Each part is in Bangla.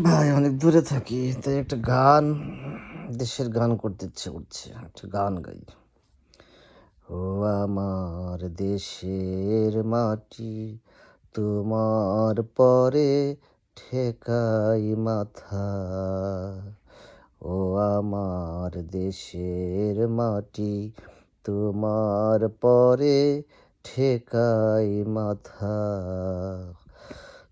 ভাই অনেক দূরে থাকি, তাই একটা গান, দেশের গান করতে ইচ্ছে করছে, একটা গান গাই। ও আমার দেশের মাটি, তোমার পরে ঠেকাই মাথা। ও আমার দেশের মাটি, তোমার পরে ঠেকাই মাথা।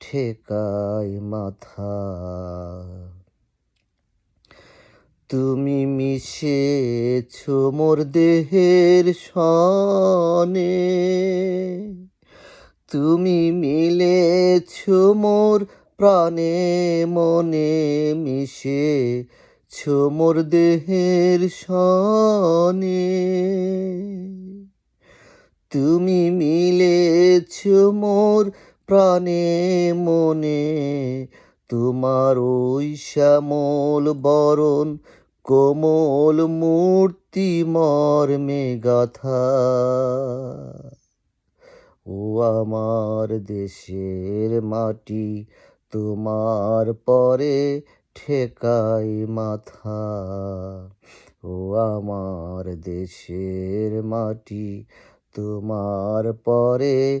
ঠেকাই মাথা। তুমি মিশেছ মোর দেহের সনে। তুমি মিলেছ মোর প্রাণে মনে। মিশে মোর দেহের সনে। তুমি মিলেছ মোর প্রাণে, মনে তোমার ওই শ্যামল বরণ, কোমল মূর্তি মর্মে গাথা ও আমার দেশের মাটি, তোমার পরে ঠেকাই মাথা। ও আমার দেশের মাটি, তোমার পরে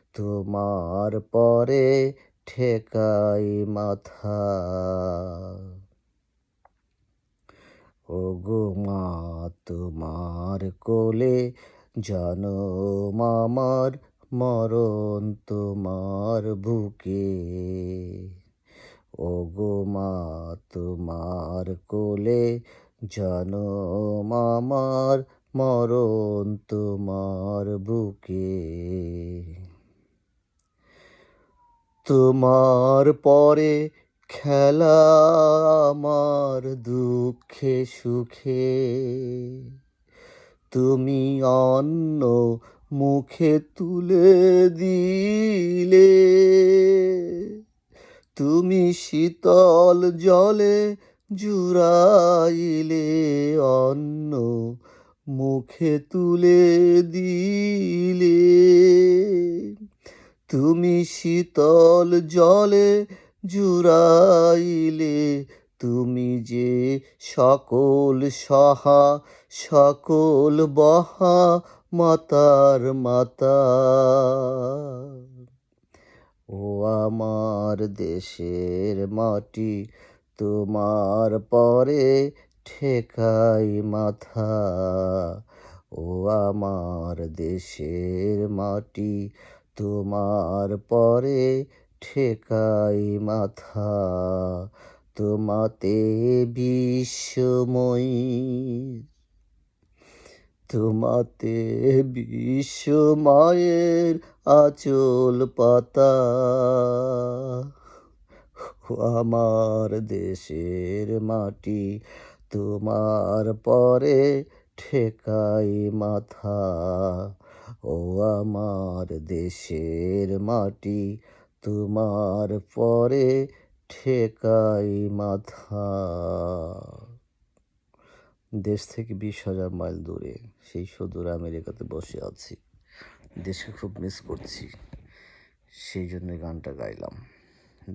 তোমার পরে ঠেকাই মাথা। ও গো মা, তোমার কোলে জানো মামার মরণ তোমার বুকে। ও গো মা, তোমার কোলে জানো মামার মরণ তোমার বুকে। তোমার পরে খেলা আমার দুঃখে সুখে। তুমি অন্ন মুখে তুলে দিলে। তুমি শীতল জলে জুড়াইলে অন্ন মুখে তুলে দিলে। তুমি শীতল জলে জুড়াইলে, তুমি যে সকল সহা, সকল বহা মাতার মাতা। ও আমার দেশের মাটি, তোমার পরে ঠেকাই মাথা। ও আমার দেশের মাটি তোমার পরে ঠেকাই মাথা। তোমাতে বিশ্বময়ী তোমাতে বিশ্বমায়ের আচল পাতা। আমার দেশের মাটি, তোমার পরে ঠেকাই মাথা। ও আমার দেশের মাটি, তোমার পরে ঠেকাই মাথা। দেশ থেকে বিশ হাজার মাইল দূরে, সেই সুদূর আমেরিকাতে বসে আছি। দেশকে খুব মিস করছি, সেই জন্য গানটা গাইলাম।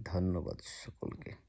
ধন্যবাদ সকলকে।